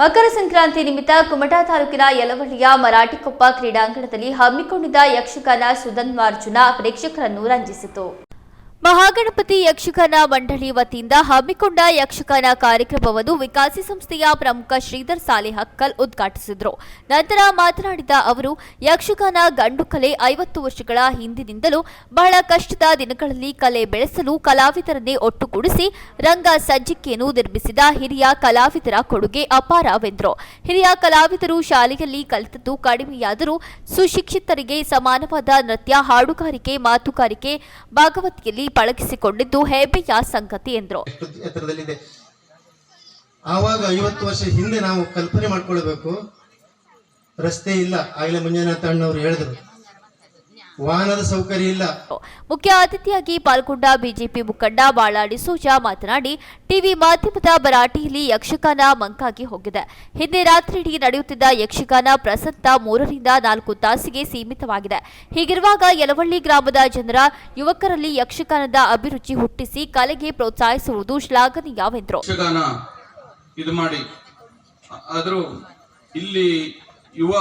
ಮಕರ ಸಂಕ್ರಾಂತಿ ನಿಮಿತ್ತ ಕುಮಟಾ ತಾಲೂಕಿನ ಯಲವಳ್ಳಿಯ ಮರಾಠಿಕೊಪ್ಪ ಕ್ರೀಡಾಂಗಣದಲ್ಲಿ ಹಮ್ಮಿಕೊಂಡಿದ್ದ ಯಕ್ಷಗಾನ ಸುಧನ್ವಾರ್ಜುನ ಪ್ರೇಕ್ಷಕರನ್ನು ರಂಜಿಸಿತು. ಮಹಾಗಣಪತಿ ಯಕ್ಷಗಾನ ಮಂಡಳಿ ವತಿಯಿಂದ ಹಮ್ಮಿಕೊಂಡ ಯಕ್ಷಗಾನ ಕಾರ್ಯಕ್ರಮವನ್ನು ವಿಕಾಸಿ ಸಂಸ್ಥೆಯ ಪ್ರಮುಖ ಶ್ರೀಧರ್ ಸಾಲೆ ಹಕ್ಕಲ್ ಉದ್ಘಾಟಿಸಿದರು. ನಂತರ ಮಾತನಾಡಿದ ಅವರು, ಯಕ್ಷಗಾನ ಗಂಡು ಕಲೆ ಐವತ್ತು ವರ್ಷಗಳ ಹಿಂದಿನಿಂದಲೂ ಬಹಳ ಕಷ್ಟದ ದಿನಗಳಲ್ಲಿ ಕಲೆ ಬೆಳೆಸಲು ಕಲಾವಿದರನ್ನೇ ಒಟ್ಟುಗೂಡಿಸಿ ರಂಗ ಸಜ್ಜಿಕೆಯನ್ನು ನಿರ್ಮಿಸಿದ ಹಿರಿಯ ಕಲಾವಿದರ ಕೊಡುಗೆ ಅಪಾರವೆಂದರು. ಹಿರಿಯ ಕಲಾವಿದರು ಶಾಲೆಯಲ್ಲಿ ಕಲಿತದ್ದು ಕಡಿಮೆಯಾದರೂ ಸುಶಿಕ್ಷಿತರಿಗೆ ಸಮಾನವಾದ ನೃತ್ಯ, ಹಾಡುಗಾರಿಕೆ, ಮಾತುಗಾರಿಕೆ, ಭಾಗವತಿಯಲ್ಲಿ ಪಳಗಿಸಿಕೊಂಡಿದ್ದು ಹೆಮ್ಮೆಯ ಸಂಗತಿ ಎಂದರು. ಆವಾಗ ಐವತ್ತು ವರ್ಷ ಹಿಂದೆ ನಾವು ಕಲ್ಪನೆ ಮಾಡ್ಕೊಳ್ಬೇಕು. ರಸ್ತೆ ಇಲ್ಲ. ಆಗಲೇ ಮಂಜುನಾಥ ಅಣ್ಣವ್ರು ಹೇಳಿದ್ರು. ವಾಹನದ ಸೌಕರ್ಯ ಇಲ್ಲ. ಮುಖ್ಯ ಅತಿಥಿಯಾಗಿ ಪಾಲ್ಗೊಂಡ ಬಿಜೆಪಿ ಮುಖಂಡ ಬಾಳಾಡಿ ಸೂಜಾ ಮಾತನಾಡಿ ಟಿವಿ ಮಾಧ್ಯಮದ ಬರಾಟಿಯಲ್ಲಿ ಯಕ್ಷಗಾನ ಮಂಕಾಗಿ ಹೋಗಿದೆ. ಹಿಂದೆ ರಾತ್ರಿಯಿಡೀ ನಡೆಯುತ್ತಿದ್ದ ಯಕ್ಷಗಾನ ಪ್ರಸಕ್ತ ಮೂರರಿಂದ ನಾಲ್ಕು ತಾಸಿಗೆ ಸೀಮಿತವಾಗಿದೆ. ಹೀಗಿರುವಾಗ ಯಲವಳ್ಳಿ ಗ್ರಾಮದ ಜನರ ಯುವಕರಲ್ಲಿ ಯಕ್ಷಗಾನದ ಅಭಿರುಚಿ ಹುಟ್ಟಿಸಿ ಕಲೆಗೆ ಪ್ರೋತ್ಸಾಹಿಸುವುದು ಶ್ಲಾಘನೀಯವೆಂದರು. ಯಕ್ಷಗಾನ ಇದು ಮಾಡಿ. ಆ- ಇಲ್ಲಿ ಯುವ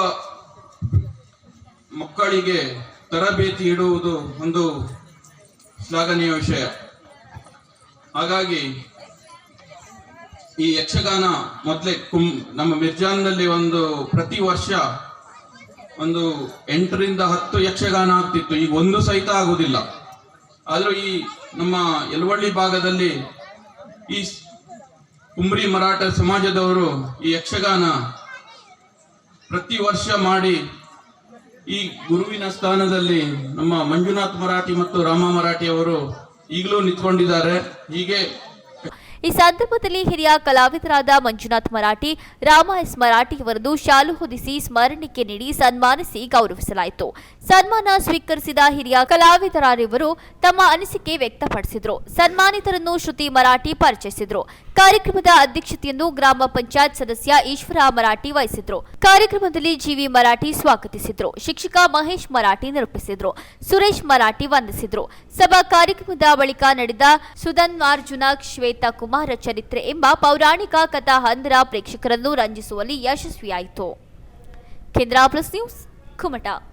ಮಕ್ಕಳಿಗೆ ತರಬೇತಿ ಇಡುವುದು ಒಂದು ಶ್ಲಾಘನೀಯ ವಿಷಯ. ಹಾಗಾಗಿ ಈ ಯಕ್ಷಗಾನ ಮೊದಲೇ ಕುಂ, ನಮ್ಮ ಮಿರ್ಜಾನ್ನಲ್ಲಿ ಒಂದು ಪ್ರತಿ ವರ್ಷ ಒಂದು ಎಂಟರಿಂದ ಹತ್ತು ಯಕ್ಷಗಾನ ಆಗ್ತಿತ್ತು. ಈಗ ಒಂದು ಸಹಿತ ಆಗುವುದಿಲ್ಲ. ಆದರೂ ಈ ನಮ್ಮ ಯಲವಳ್ಳಿ ಭಾಗದಲ್ಲಿ ಈ ಕುಂಬ್ರಿ ಮರಾಠ ಸಮಾಜದವರು ಈ ಯಕ್ಷಗಾನ ಪ್ರತಿ ವರ್ಷ ಮಾಡಿ ಈ ಗುರುವಿನ ಸ್ಥಾನದಲ್ಲಿ ನಮ್ಮ ಮಂಜುನಾಥ್ ಮರಾಠಿ ಮತ್ತು ರಾಮ ಮರಾಠಿ ಅವರು ಈಗಲೂ ನಿಂತ್ಕೊಂಡಿದ್ದಾರೆ. ಹೀಗೆ ಈ ಸಂದರ್ಭದಲ್ಲಿ ಹಿರಿಯ ಕಲಾವಿದರಾದ ಮಂಜುನಾಥ್ ಮರಾಠಿ, ರಾಮ ಎಸ್ ಮರಾಠಿ ಅವರನ್ನು ಶಾಲು ಹೊದಿಸಿ ಸ್ಮರಣಿಕೆ ನೀಡಿ ಸನ್ಮಾನಿಸಿ ಗೌರವಿಸಲಾಯಿತು. ಸನ್ಮಾನ ಸ್ವೀಕರಿಸಿದ ಹಿರಿಯ ಕಲಾವಿದರಾರಿವರು ತಮ್ಮ ಅನಿಸಿಕೆ ವ್ಯಕ್ತಪಡಿಸಿದರು. ಸನ್ಮಾನಿತರನ್ನು ಶ್ರುತಿ ಮರಾಠಿ ಪರಿಚಯಿಸಿದರು. ಕಾರ್ಯಕ್ರಮದ ಅಧ್ಯಕ್ಷತೆಯನ್ನು ಗ್ರಾಮ ಪಂಚಾಯತ್ ಸದಸ್ಯ ಈಶ್ವರ ಮರಾಠಿ ವಹಿಸಿದ್ರು ಕಾರ್ಯಕ್ರಮದಲ್ಲಿ ಜಿವಿ ಮರಾಠಿ ಸ್ವಾಗತಿಸಿದ್ರು. ಶಿಕ್ಷಕ ಮಹೇಶ್ ಮರಾಠಿ ನಿರೂಪಿಸಿದ್ರು ಸುರೇಶ್ ಮರಾಠಿ ವಂದಿಸಿದ್ರು. ಸಭಾ ಕಾರ್ಯಕ್ರಮದ ಬಳಿಕ ನಡೆದ ಸುಧನ್ವಾರ್ಜುನ ಶ್ವೇತಾ ಕುಮಾರ ಚರಿತ್ರೆ ಎಂಬ ಪೌರಾಣಿಕ ಕಥಾ ಹಂದರ ಪ್ರೇಕ್ಷಕರನ್ನು ರಂಜಿಸುವಲ್ಲಿ ಯಶಸ್ವಿಯಾಯಿತು. ಕೇಂದ್ರ ಪ್ಲಸ್ ನ್ಯೂಸ್ ಕುಮಟಾ.